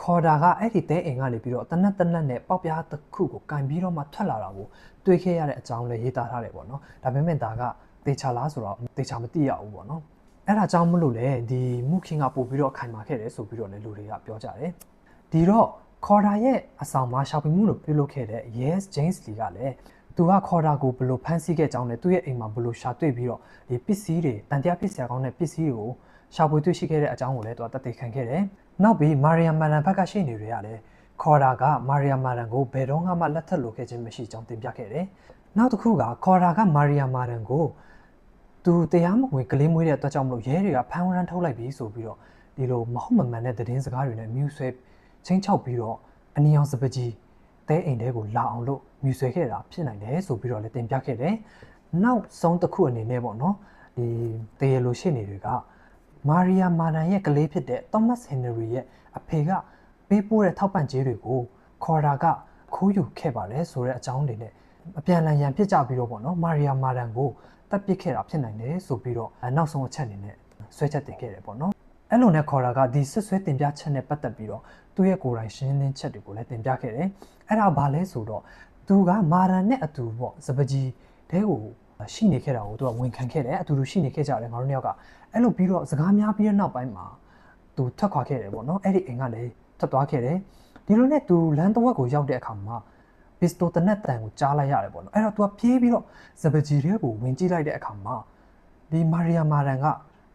ခေါ်တာကအဲ့ဒီတဲအိမ်ကနေပြီးတော့တနက်တနက်နဲ့ပေါက်ပြားတစ်ခုကိုကင်ပြီးတော့မှထွက်လာတာကိုတွေ့ခဲ့ရတဲ့အကြောင်းလည်းရေးသားထားတယ်ပေါ့နော်ဒါပေမဲ့ဒါကတေချာလားဆိုတော့တေချာမသိရဘူးပေါ့နော်အဲ့ဒါကြောင့်မလို့လေဒီမုခင်ကပို့ပြီးတော့ခိုင်မာခဲ့တယ်ဆိုပြီးတော့လည်းလူတွေကပြောကြတယ်ဒီတော့ခေါ်တာရဲ့အဆောင်မှာရှောက်ပင်မှုလို့ပြုလုပ်ခဲ့တဲ့ Yes James Lee ကလည်းသူကခေါ်တာကိုဘယ်လိုဖမ်းဆီးခဲ့ကြောင်းနဲ့သူ့ရဲ့အိမ်မှာဘယ်လိုရှာတွေ့ပြီးတော့ဒီပစ္စည်းတွေတန်တရားပစ္စည်းကောင်းတဲ့ပစ္စည်းတွေကို ရှာဖွေတွေ့ရှိခဲ့တဲ့အကြောင်းကိုလည်းသူကတသက်ခံခဲ့တယ်။နောက်ပြီးမာရီယာမန်လန်ဘက်ကရှိနေတွေကလည်းခေါ်တာကမာရီယာမန်လန်ကိုဘယ်တော့မှလက်ထပ်လိုခဲ့ခြင်းမရှိကြောင်းတင်ပြခဲ့တယ်။နောက်တစ်ခုကခေါ်တာကမာရီယာမန်လန်ကိုသူတရားမဝင်ကလေးမွေးတဲ့အတွက်ကြောင့်မလို့ရဲတွေကဖမ်းဝရမ်းထုတ်လိုက်ပြီးဆိုပြီးတော့ဒီလိုမဟုတ်မမှန်တဲ့သတင်းစကားတွေနဲ့မြူဆွဲချင်းချောက်ပြီးတော့အနီအောင်စပကြီးတဲအိမ်တဲကိုလာအောင်လို့မြူဆွဲခဲ့တာဖြစ်နိုင်တယ်ဆိုပြီးတော့လည်းတင်ပြခဲ့တယ်။နောက်ဆုံးတစ်ခုအနေနဲ့ပေါ့နော်ဒီတရေလိုရှိနေတွေက မာရီယာမာနန်ရဲ့ကလေးဖြစ်တဲ့ Thomas Henry ရဲ့အဖေကပေးပို့တဲ့ထောက်ပံ့ကြေးတွေကိုခေါ်တာကခိုးယူခဲ့ပါတယ်ဆိုတဲ့အကြောင်းတွေနဲ့အပြန်အလှန်ရန်ဖြစ်ကြပြီးတော့ပေါ့နော်မာရီယာမာနန်ကိုတပ်ပစ်ခဲ့တာဖြစ်နိုင်တယ်ဆိုပြီးတော့နောက်ဆုံးအချက်အနေနဲ့ဆွဲချက်တင်ခဲ့တယ်ပေါ့နော်အဲ့လိုနဲ့ခေါ်တာကဒီဆွဆွဲတင်ပြချက်နဲ့ပတ်သက်ပြီးတော့သူ့ရဲ့ကိုယ်တိုင်ရှင်းလင်းချက်တွေကိုလည်းတင်ပြခဲ့တယ်အဲ့ဒါဘာလဲဆိုတော့သူကမာရန်နဲ့အတူပေါ့စပကြီးတဲကို ရှိနေခဲ့တာကိုသူကဝန်ခံခဲ့တယ်အတူတူရှိနေခဲ့ကြတယ်ငါတို့နှစ်ယောက်ကအဲ့လိုပြီးတော့စကားများပြီးတဲ့နောက်ပိုင်းမှာသူထွက်ခွာခဲ့တယ်ပေါ့နော်အဲ့ဒီအိမ်ကလည်းထွက်သွားခဲ့တယ်ဒီလိုနဲ့သူလမ်းတစ်ဝက်ကိုရောက်တဲ့အခါမှာပစ္စတိုတနက်တန်ကိုကြားလိုက်ရတယ်ပေါ့နော်အဲ့တော့သူကပြေးပြီးတော့စပကြီးထဲကိုဝင်ကြည့်လိုက်တဲ့အခါမှာဒီမာရီယာမာရန်က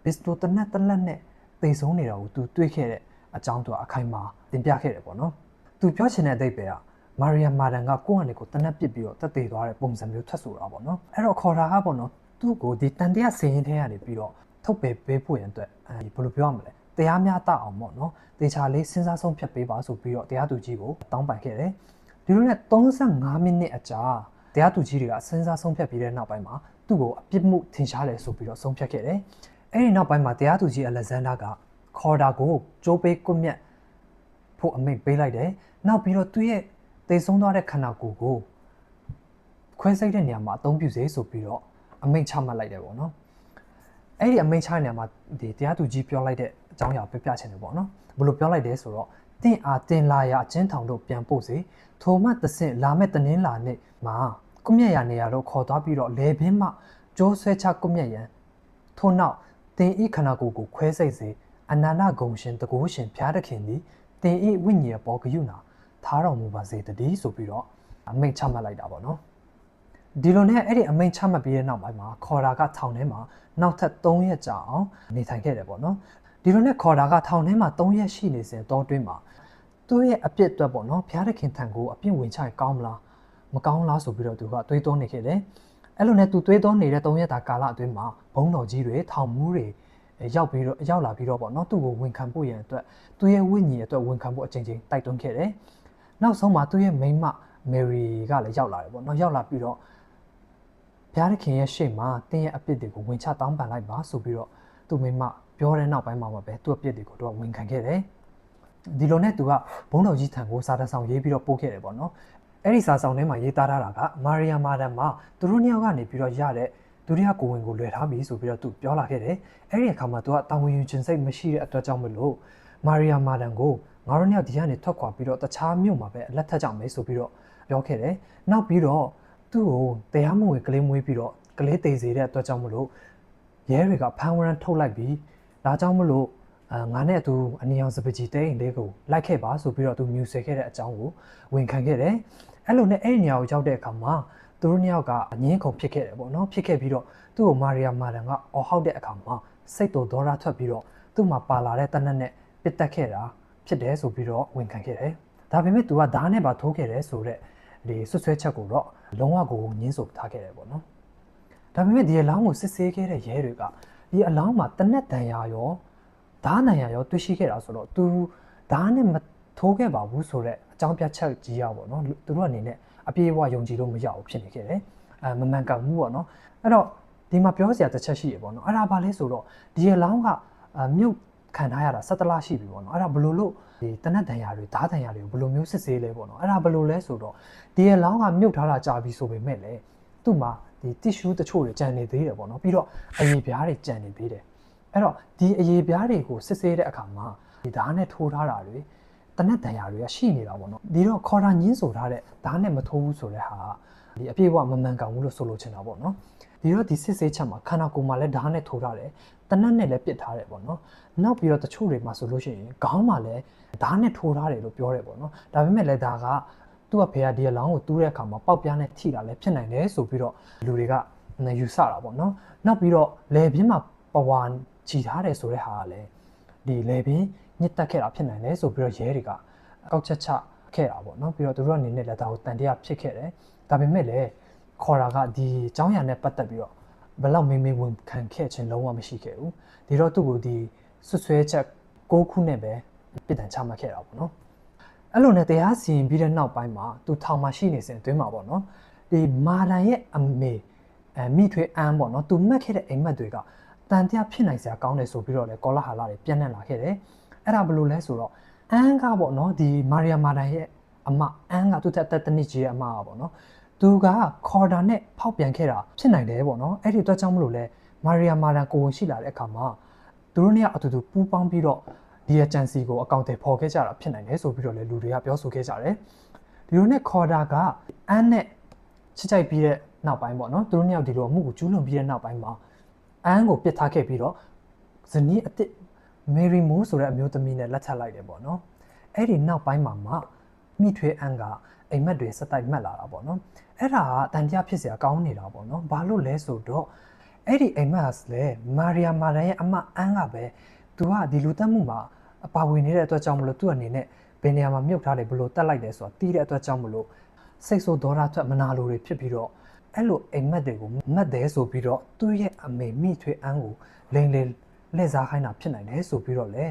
ပစ္စတိုတနက်တလက်နဲ့တိတ်ဆုံးနေတာကိုသူတွေ့ခဲ့တဲ့အကြောင်းသူကအခိုင်အမာတင်ပြခဲ့တယ်ပေါ့နော်သူပြောချင်တဲ့အတိတ်ပဲက မာရီယာမာရန်ကကိုယ့်အနေကိုတနက်ပစ်ပြီးတော့တက်သေးသွားတဲ့ပုံစံမျိုးထွက်ဆိုတာပေါ့နော်အဲ့တော့ခေါ်တာကပေါ့နော်သူ့ကိုဒီတန်တရားစင်ရင်ထဲကနေပြီးတော့ထုတ်ပယ်ပေးဖို့ရန်အတွက်အဲဒီဘယ်လိုပြောရမလဲတရားမျှတအောင်ပေါ့နော်တေချာလေးစဉ်းစားဆုံးဖြတ်ပေးပါဆိုပြီးတော့တရားသူကြီးကိုတောင်းပန်ခဲ့တယ်ဒီလိုနဲ့35မိနစ်အကြာတရားသူကြီးတွေကစဉ်းစားဆုံးဖြတ်ပြီးတဲ့နောက်ပိုင်းမှာသူ့ကိုအပြစ်မှုထင်ရှားတယ်ဆိုပြီးတော့ဆုံးဖြတ်ခဲ့တယ်အဲ့ဒီနောက်ပိုင်းမှာတရားသူကြီးအလက်ဇန်ဒါကခေါ်တာကိုကြိုးပေးကွတ်မြတ်ဖို့အမိန့်ပေးလိုက်တယ်နောက်ပြီးတော့သူ့ရဲ့ တေဆုံးသွားတဲ့ခန္ဓာကိုယ်ကိုခွဲစိတ်တဲ့နေရာမှာအသုံးပြုစေဆိုပြီးတော့အမိန့်ချမှတ်လိုက်တယ်ပေါ့နော်အဲ့ဒီအမိန့်ချတဲ့နေရာမှာဒီတရားသူကြီးပြောလိုက်တဲ့အကြောင်းအရာပြပြချင်တယ်ပေါ့နော်ဘယ်လိုပြောလိုက်လဲဆိုတော့တင့်အားတင်လာရအချင်းထောင်တို့ပြန်ပို့စေထိုမှတဆင့်လာမဲ့တနင်းလာနေ့မှာကွမြက်ရနေရာတို့ခေါ်သွားပြီးတော့လေဘင်းမှကျိုးဆွဲချကွမြက်ရန်ထို့နောက်တင်ဤခန္ဓာကိုယ်ကိုခွဲစိတ်စေအနန္တဂုံရှင်တကိုးရှင်ဖျားသခင်သည်တင်ဤဝိညာဉ်ပေါ်ဂယုနာ ထားတော်မူပါစေတည်းဆိုပြီးတော့အမိတ်ချမှတ်လိုက်တာပေါ့နော်ဒီလိုနဲ့အဲ့ဒီအမိန့်ချမှတ်ပြီးတဲ့နောက်ပိုင်းမှာခေါ်တာကထောင်ထဲမှာနောက်ထပ်3ရက်ကြာအောင်နေထိုင်ခဲ့တယ်ပေါ့နော်ဒီလိုနဲ့ခေါ်တာကထောင်ထဲမှာ3ရက်ရှိနေစဉ်တော့တွင်းမှာသူ့ရဲ့အပြစ်အတွက်ပေါ့နော်ဘုရားသခင်ထံကိုအပြစ်ဝင်ချရင်ကောင်းမလားမကောင်းလားဆိုပြီးတော့သူကတွေးတောနေခဲ့တယ်အဲ့လိုနဲ့သူတွေးတောနေတဲ့3ရက်တာကာလအတွင်းမှာဘုံတော်ကြီးတွေထောင်မူးတွေရောက်ပြီးတော့ရောက်လာပြီးတော့ပေါ့နော်သူ့ကိုဝန်ခံဖို့ရန်အတွက်သူ့ရဲ့ဝိညာဉ်အတွက်ဝန်ခံဖို့အချိန်ချင်းတိုက်တွန်းခဲ့တယ် နောက်ဆုံးမှာသူ့ရဲ့မိန်းမမယ်ရီကလည်းရောက်လာတယ်ပေါ့နော်ရောက်လာပြီးတော့ဘုရားသခင်ရဲ့ရှေ့မှာတင်းရဲ့အပြစ်တွေကိုဝင်ချတောင်းပန်လိုက်ပါဆိုပြီးတော့သူမိမပြောတဲ့နောက်ပိုင်းမှာပဲသူ့အပြစ်တွေကိုသူကဝန်ခံခဲ့တယ်ဒီလိုနဲ့သူကဘုန်းတော်ကြီးထံကိုစာတဆောင်ရေးပြီးတော့ပို့ခဲ့တယ်ပေါ့နော်အဲ့ဒီစာဆောင်ထဲမှာရေးသားထားတာကမာရီယာမာဒန်မှာသူတို့နှစ်ယောက်ကနေပြီးတော့ရတဲ့ဒုတိယကိုဝင်ကိုလွယ်ထားပြီဆိုပြီးတော့သူပြောလာခဲ့တယ်အဲ့ဒီအခါမှာသူကတာဝန်ယူခြင်းစိတ်မရှိတဲ့အတွက်ကြောင့်မလို့မာရီယာမာဒန်ကို ငါတို့နှစ်ယောက်ဒီကနေထွက်ခွာပြီးတော့တခြားမြို့မှာပဲအလက်ထက်ကြမယ်ဆိုပြီးတော့ပြောခဲ့တယ်နောက်ပြီးတော့သူ့ကိုတရားမဝင်ကလေးမွေးပြီးတော့ကလေးတေစေတဲ့အတွက်ကြောင့်မလို့ရဲတွေကဖမ်းဝရမ်းထုတ်လိုက်ပြီးဒါကြောင့်မလို့အာငါနဲ့အတူအနီအောင်စပကြီးတဲအိမ်လေးကိုလိုက်ခဲ့ပါဆိုပြီးတော့သူမြူဆွဲခဲ့တဲ့အကြောင်းကိုဝန်ခံခဲ့တယ်အဲ့လိုနဲ့အဲ့ဒီနေရာကိုရောက်တဲ့အခါမှာသူတို့နှစ်ယောက်ကအငင်းခုန်ဖြစ်ခဲ့တယ်ပေါ့နော်ဖြစ်ခဲ့ပြီးတော့သူ့ကိုမာရီယာမာဒန်ကအော်ဟောက်တဲ့အခါမှာစိတ်တော်ဒေါရထွက်ပြီးတော့သူ့မှာပါလာတဲ့တနက်နဲ့ပစ်တက်ခဲ့တာ ဖြစ်တယ်ဆိုပြီးတော့ဝန်ခံခဲ့တယ်ဒါပေမဲ့သူကဓာတ်နဲ့ပါထိုးခဲ့တယ်ဆိုတော့ဒီဆွဆွဲချက်ကိုတော့လုံးဝကိုညှင်းဆိုထားခဲ့တယ်ပေါ့နော်ဒါပေမဲ့ဒီအလောင်းကိုစစ်ဆေးခဲ့တဲ့ရဲတွေကဒီအလောင်းမှာတနက်တန်ရာရောဓာတ်နံရာရောတွေ့ရှိခဲ့တာဆိုတော့သူဓာတ်နဲ့မထိုးခဲ့ပါဘူးဆိုတော့အကြောင်းပြချက်ကြီးရပါတော့နော်သူတို့အနေနဲ့အပြေအဝယုံကြည်လို့မရဘူးဖြစ်နေခဲ့တယ်အဲမမှန်ကန်မှုပေါ့နော်အဲ့တော့ဒီမှာပြောစရာတစ်ချက်ရှိရပေါ့နော်အဲ့ဒါဘာလဲဆိုတော့ဒီအလောင်းကမြုပ် ခံထားရတာ17လရှိပြီပေါ့နော်အဲ့ဒါဘလို့လို့ဒီတနက်တန်ရာတွေဓာတ်တန်ရာတွေကိုဘလို့မျိုးစစ်ဆေးလဲပေါ့နော်အဲ့ဒါဘလို့လဲဆိုတော့ဒီအလောင်းကမြုပ်ထားတာကြာပြီဆိုပေမဲ့လည်းသူ့မှာဒီ tissue တချို့တွေကြံနေသေးတယ်ပေါ့နော်ပြီးတော့အရေပြားတွေကြံနေသေးတယ်အဲ့တော့ဒီအရေပြားတွေကိုစစ်ဆေးတဲ့အခါမှာဒီဓာတ်နဲ့ထိုးထားတာတွေတနက်တန်ရာတွေကရှိနေတာပေါ့နော်ဒီတော့ခေါ်တာညင်းဆိုထားတဲ့ဓာတ်နဲ့မထိုးဘူးဆိုတဲ့ဟာဒီအပြည့်အဝမမှန်ကန်ဘူးလို့ဆိုလိုချင်တာပေါ့နော် ဒီတော့ဒီစစ်ဆေးချက်မှာခန္ဓာကိုယ်မှာလည်းဓာတ်နဲ့ထိုးထားတယ်တနက်နဲ့လည်းပစ်ထားတယ်ပေါ့နော်နောက်ပြီးတော့တချို့တွေမှာဆိုလို့ရှိရင်ခေါင်းမှာလည်းဓာတ်နဲ့ထိုးထားတယ်လို့ပြောတယ်ပေါ့နော်ဒါပေမဲ့လည်းဒါကသူ့အဖေကဒီအလောင်းကိုတူးတဲ့အခါမှာပေါက်ပြားနဲ့ထိတာလည်းဖြစ်နိုင်တယ်ဆိုပြီးတော့လူတွေကယူဆတာပေါ့နော်နောက်ပြီးတော့လေပြင်းမှာပဝါကြည်ထားတယ်ဆိုတဲ့ဟာကလည်းဒီလေပြင်းညစ်တက်ခဲ့တာဖြစ်နိုင်တယ်ဆိုပြီးတော့ရဲတွေကကောက်ချက်ချခဲ့တာပေါ့နော်ပြီးတော့သူတို့အနေနဲ့လည်းဒါကိုတန်တရားဖြစ်ခဲ့တယ်ဒါပေမဲ့လည်း ခေါ်တာကဒီအကြောင်းအရာနဲ့ပတ်သက်ပြီးတော့ဘယ်လောက်မင်းမင်းဝန်ခံခဲ့ခြင်းလုံးဝမရှိခဲ့ဘူးဒီတော့သူ့ကိုဒီဆွဆွဲချက်6ခုနဲ့ပဲပြစ်ဒဏ်ချမှတ်ခဲ့တာပေါ့နော်အဲ့လိုနဲ့တရားစီရင်ပြီးတဲ့နောက်ပိုင်းမှာသူထောင်မှာရှိနေစဉ်အတွင်းမှာပေါ့နော်ဒီမာရန်ရဲ့အမေအမိထွေးအန်းပေါ့နော်သူမှတ်ခဲ့တဲ့အိမ်မက်တွေကတန်တရားဖြစ်နိုင်စရာကောင်းတယ်ဆိုပြီးတော့လေကောလာဟာလာတွေပြန့်နှံ့လာခဲ့တယ်အဲ့ဒါဘယ်လိုလဲဆိုတော့အန်းကပေါ့နော်ဒီမာရီယာမာဒန်ရဲ့အမအန်းကသူ့တက်တက်တနစ်ကြီးရဲ့အမကပေါ့နော် သူကခေါ်တာနဲ့ဖောက်ပြန်ခဲ့တာဖြစ်နိုင်တယ်ပေါ့နော်အဲ့ဒီအတွက်ကြောင့်မလို့လဲမာရီယာမာဒန်ကိုဝင်ရှိလာတဲ့အခါမှာသူတို့เนี่ยအတူတူပူးပေါင်းပြီးတော့ဒီအကြံစီကိုအကောင့်တွေပေါ်ခဲ့ကြတာဖြစ်နိုင်တယ်ဆိုပြီးတော့လေလူတွေကပြောဆိုခဲ့ကြတယ်ဒီလိုနဲ့ခေါ်တာကအန်းနဲ့ချစ်ကြိုက်ပြီးတဲ့နောက်ပိုင်းပေါ့နော်သူတို့เนี่ยဒီလိုအမှုကိုကျူးလွန်ပြီးတဲ့နောက်ပိုင်းမှာအန်းကိုပြစ်ထားခဲ့ပြီးတော့ဇနီးအစ်စ်မေရီမိုးဆိုတဲ့အမျိုးသမီးနဲ့လက်ထပ်လိုက်တယ်ပေါ့နော်အဲ့ဒီနောက်ပိုင်းမှာမှမိထွေးအန်းက အိမ်မက်တွေစက်တိုက်မှတ်လာတာပေါ့နော်အဲ့ဒါကတန်တရားဖြစ်เสียကောင်းနေတာပေါ့နော်ဘာလို့လဲဆိုတော့အဲ့ဒီအိမ်မက်လဲမာရီယာမာရန်ရဲ့အမအန်းကပဲသူကဒီလူတက်မှုမှာအပါဝင်နေတဲ့အတွက်ကြောင့်မလို့သူ့အနေနဲ့ဘယ်နေရာမှာမြုပ်ထားတယ်ဘလို့တက်လိုက်တယ်ဆိုတာတီးတဲ့အတွက်ကြောင့်မလို့စိတ်ဆိုးဒေါသထွက်မနာလိုတွေဖြစ်ပြီးတော့အဲ့လိုအိမ်မက်တွေကိုမတ်တယ်ဆိုပြီးတော့သူ့ရဲ့အမေမိထွေးအန်းကိုလိန်လေလက်စားခိုင်းတာဖြစ်နိုင်တယ်ဆိုပြီးတော့လေ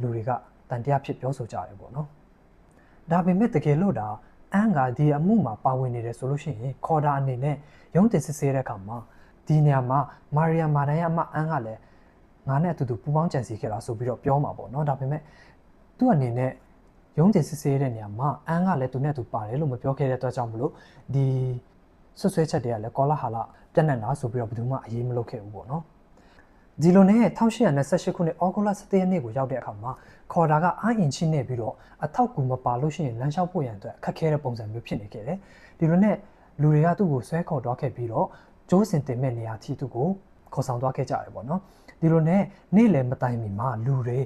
လူတွေကတန်တရားဖြစ်ပြောဆိုကြတယ်ပေါ့နော်ဒါပေမဲ့တကယ်လို့ဒါ အန်းကဒီအမှုမှာပါဝင်နေတယ်ဆိုလို့ရှိရင်ခေါ်တာအနေနဲ့ရုံးတင်စစ်ဆေးတဲ့အခါမှာဒီနေရာမှာမာရီယာမာဒန်ရဲ့အမအန်းကလည်းငါနဲ့အတူတူပူပေါင်းကြံစည်ခဲ့တာဆိုပြီးတော့ပြောမှာပေါ့နော်ဒါပေမဲ့သူ့အနေနဲ့ရုံးတင်စစ်ဆေးတဲ့နေရာမှာအန်းကလည်းသူနဲ့သူပါတယ်လို့မပြောခဲ့တဲ့အတွက်ကြောင့်မလို့ဒီဆွဆွဲချက်တွေကလည်းကောလာဟာလာပြတ်နှံ့တာဆိုပြီးတော့ဘယ်သူမှအရေးမလုပ်ခဲ့ဘူးပေါ့နော်ဒီလိုနဲ့1828ခုနှစ်ဩဂုတ်လ17ရက်နေ့ကိုရောက်တဲ့အခါမှာ ခေါ်တာကအာရင်ချင်းနေပြီးတော့အထောက်ကူမပါလို့ရှိရင်လမ်းလျှောက်ဖို့ရန်အတွက်ခက်ခဲတဲ့ပုံစံမျိုးဖြစ်နေခဲ့တယ်ဒီလိုနဲ့လူတွေကသူ့ကိုဆွဲခေါ်တော့ခဲ့ပြီးတော့ဂျိုးစင်တင်မဲ့နေရာထိသူ့ကိုခေါ်ဆောင်သွားခဲ့ကြတယ်ပေါ့နော်ဒီလိုနဲ့နေ့လယ်မတိုင်မီမှာလူတွေ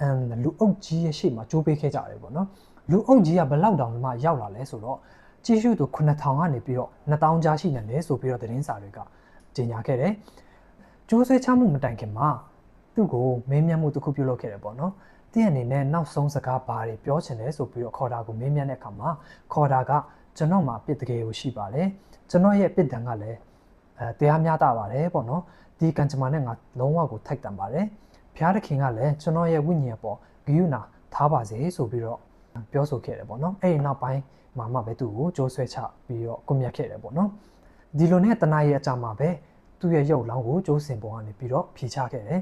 အမ်လူအုပ်ကြီးရဲ့ရှေ့မှာကြိုးပေးခဲ့ကြတယ်ပေါ့နော်လူအုပ်ကြီးကဘလောက်တောင်မှရောက်လာလဲဆိုတော့ကြီးစုသူ9000ကနေပြီးတော့2000ကြားရှိနေတယ်ဆိုပြီးတော့သတင်းစာတွေကကြေညာခဲ့တယ်ကျိုးဆွဲချမှုမတိုင်ခင်မှာသူ့ကိုမင်းမြတ်မှုတစ်ခုပြုလုပ်ခဲ့တယ်ပေါ့နော် တည့်အနေနဲ့နောက်ဆုံးစကားဘာတွေပြောချင်လဲဆိုပြီးတော့ခေါ်တာကိုမင်းမြတ်တဲ့အခါမှာခေါ်တာကကျွန်တော်မှာပြစ်တကယ်ကိုရှိပါတယ်ကျွန်တော်ရဲ့ပြစ်ဒဏ်ကလည်းအဲတရားမျှတပါတယ်ပေါ့နော်ဒီကံကြမ္မာနဲ့ငါလုံးဝကိုထိုက်တန်ပါတယ်ဘုရားသခင်ကလည်းကျွန်တော်ရဲ့ဝိညာဉ်ပေါ်ဂိယူနာထားပါစေဆိုပြီးတော့ပြောဆိုခဲ့တယ်ပေါ့နော်အဲ့ဒီနောက်ပိုင်းမှာမှပဲသူ့ကိုကြိုးဆွဲချပြီးတော့ကွန်မြတ်ခဲ့တယ်ပေါ့နော်ဒီလိုနဲ့တနာရဲ့အကြမှာပဲသူ့ရဲ့ရုပ်လောင်းကိုကြိုးစင်ပေါ်ကနေပြီးတော့ဖြေချခဲ့တယ်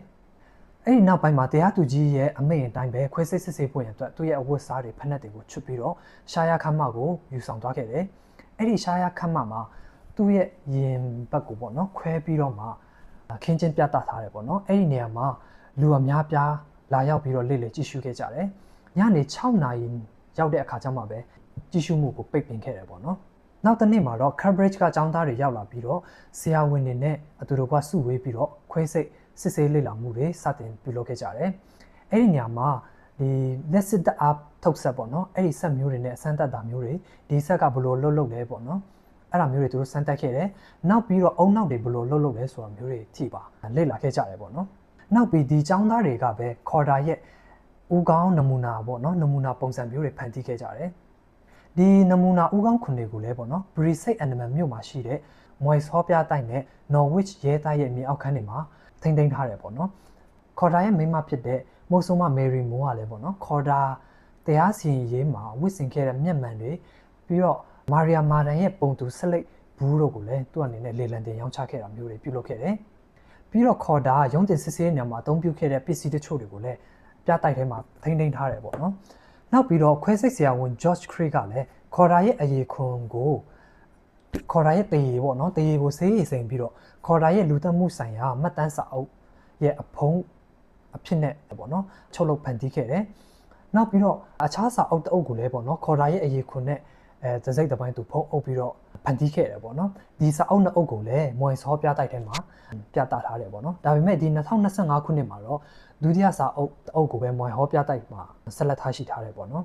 အဲ့ဒီနောက်ပိုင်းမှာတရားသူကြီးရဲ့အမိန့်အတိုင်းပဲခွဲစိတ်စစ်ဆေးဖို့ရန်အတွက်သူ့ရဲ့အဝတ်စားတွေဖက်နှက်တွေကိုချွတ်ပြီးတော့ရှားရခမ်းမကိုယူဆောင်သွားခဲ့တယ်အဲ့ဒီရှားရခမ်းမမှာသူ့ရဲ့ရင်ဘက်ကိုပေါ့နော်ခွဲပြီးတော့မှခင်းချင်းပြတ်သားထားတယ်ပေါ့နော်အဲ့ဒီနေရာမှာလူအများပြားလာရောက်ပြီးတော့လေ့လေကြည့်ရှုခဲ့ကြတယ်ညနေ6နာရီရောက်တဲ့အခါကျမှပဲကြည့်ရှုမှုကိုပိတ်ပင်ခဲ့တယ်ပေါ့နော်နောက်တစ်နေ့မှာတော့ Cambridge ကចောင်းသားတွေရောက်လာပြီးတော့ဆရာဝန်တွေနဲ့အတူတကွစုဝေးပြီးတော့ခွဲစိတ် စစ်ဆေးလေ့လာမှုတွေစတင်ပြုလုပ်ခဲ့ကြတယ်။အဲ့ဒီညမှာဒီလက်စစ်တအားထုတ်ဆက်ပေါ့နော်။အဲ့ဒီဆက်မျိုးတွေနဲ့အစမ်းတက်တာမျိုးတွေဒီဆက်ကဘလို့လွတ်လွတ်လဲပေါ့နော်။အဲ့ဒါမျိုးတွေသူတို့စမ်းတက်ခဲ့တယ်။နောက်ပြီးတော့အုံနောက်တွေဘလို့လွတ်လွတ်လဲဆိုတာမျိုးတွေထိပါလေ့လာခဲ့ကြတယ်ပေါ့နော်။နောက်ပြီးဒီចောင်းသားတွေကပဲခေါ်တာရဲ့ဦးကောင်းနမူနာပေါ့နော်နမူနာပုံစံမျိုးတွေဖန်တီးခဲ့ကြတယ်။ဒီနမူနာဦးကောင်းခုနှစ်ကိုလည်းပေါ့နော် Brisake Animal မြို့မှာရှိတဲ့ Moist ဟောပြတိုက်နဲ့ Norwich ရဲတိုက်ရဲ့မြေအောက်ခန်းတွေမှာ ထိမ့်သိမ်းထားတယ်ပေါ့နော်ခေါ်တာရဲ့မိန်းမဖြစ်တဲ့မိုးဆိုးမမယ်ရီမိုးကလည်းပေါ့နော်ခေါ်တာတရားစီရင်ရေးမှာဝစ်စင်ခဲ့တဲ့မျက်မှန်တွေပြီးတော့မာရီယာမာဒန်ရဲ့ပုံသူဆက်လက်ဘူးတို့ကိုလည်းသူ့အနေနဲ့လေလံတင်ရောင်းချခဲ့တာမျိုးတွေပြုလုပ်ခဲ့တယ်ပြီးတော့ခေါ်တာရုံးတင်စစ်ဆေးနေမှာအသုံးပြုခဲ့တဲ့ပစ္စည်းတချို့တွေကိုလည်းပြတိုက်ထဲမှာထိမ့်သိမ်းထားတယ်ပေါ့နော်နောက်ပြီးတော့ခွဲစိတ်ဆရာဝန် George Craig ကလည်းခေါ်တာရဲ့အရေးခွန်ကိုခေါ်တာရဲ့တရေပေါ့နော်တရေကိုဆေးရည်စိန်ပြီးတော့ ခေါ်တာရဲ့လူသက်မှုဆိုင်ရာမှတ်တမ်းစာအုပ်ရဲ့အဖုံးအဖြစ်နဲ့ပေါ့နော်ချုပ်လုပ်ဖန်တီးခဲ့တယ်။နောက်ပြီးတော့အခြားစာအုပ်တအုပ်ကိုလည်းပေါ့နော်ခေါ်တာရဲ့အရေးခွန်နဲ့အဲသစိတ်တစ်ပိုင်းသူဖုံးအုပ်ပြီးတော့ဖန်တီးခဲ့တယ်ပေါ့နော်။ဒီစာအုပ်နှစ်အုပ်ကိုလည်းမွေစောပြတိုက်ထဲမှာပြသထားတယ်ပေါ့နော်။ဒါပေမဲ့ဒီ2025ခုနှစ်မှာတော့ဒုတိယစာအုပ်တအုပ်ကိုပဲမွေဟောပြတိုက်မှာဆက်လက်ထားရှိထားတယ်ပေါ့နော်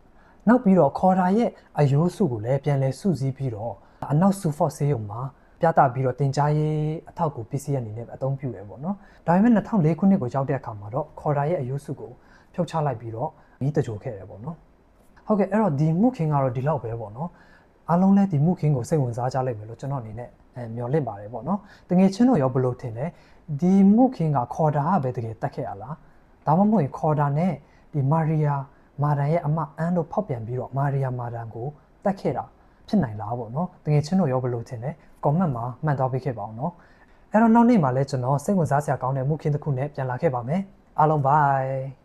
။နောက်ပြီးတော့ခေါ်တာရဲ့အယိုးစုကိုလည်းပြန်လဲစုစည်းပြီးတော့အနောက်ဆူဖော့ဆေးရုံမှာ ပြသပြီးတော့တင် जा ရေးအထောက်ကိုပစ္စည်းအနေနဲ့အသုံးပြုရပေါ့နော်ဒါပေမဲ့2004ခုနှစ်ကိုရောက်တဲ့အခါမှာတော့ခေါ်တာရဲ့အယုစုကိုဖြုတ်ချလိုက်ပြီးတော့မီးတကြိုခဲ့တယ်ပေါ့နော်ဟုတ်ကဲ့အဲ့တော့ဒီမှုခင်းကတော့ဒီလောက်ပဲပေါ့နော်အားလုံးလည်းဒီမှုခင်းကိုစိတ်ဝင်စားကြလိမ့်မယ်လို့ကျွန်တော်အနေနဲ့အဲမျှော်လင့်ပါတယ်ပေါ့နော်တကယ်ချင်းတော့ရောဘလို့ထင်လဲဒီမှုခင်းကခေါ်တာကပဲတကယ်တက်ခဲ့ရလားဒါမှမဟုတ်ရင်ခေါ်တာနဲ့ဒီမာရီယာမာဒန်ရဲ့အမအန်တို့ဖောက်ပြန်ပြီးတော့မာရီယာမာဒန်ကိုတက်ခဲ့တာဖြစ်နိုင်လားပေါ့နော်တကယ်ချင်းတော့ရောဘလို့ထင်လဲ comment မှာမှတ်သွားပေးခဲ့ပါအောင်နော်အဲ့တော့နောက်နေ့မှာလည်းကျွန်တော်စိတ်ဝင်စားစရာကောင်းတဲ့မှုခင်းတစ်ခုနဲ့ပြန်လာခဲ့ပါမယ်အားလုံး bye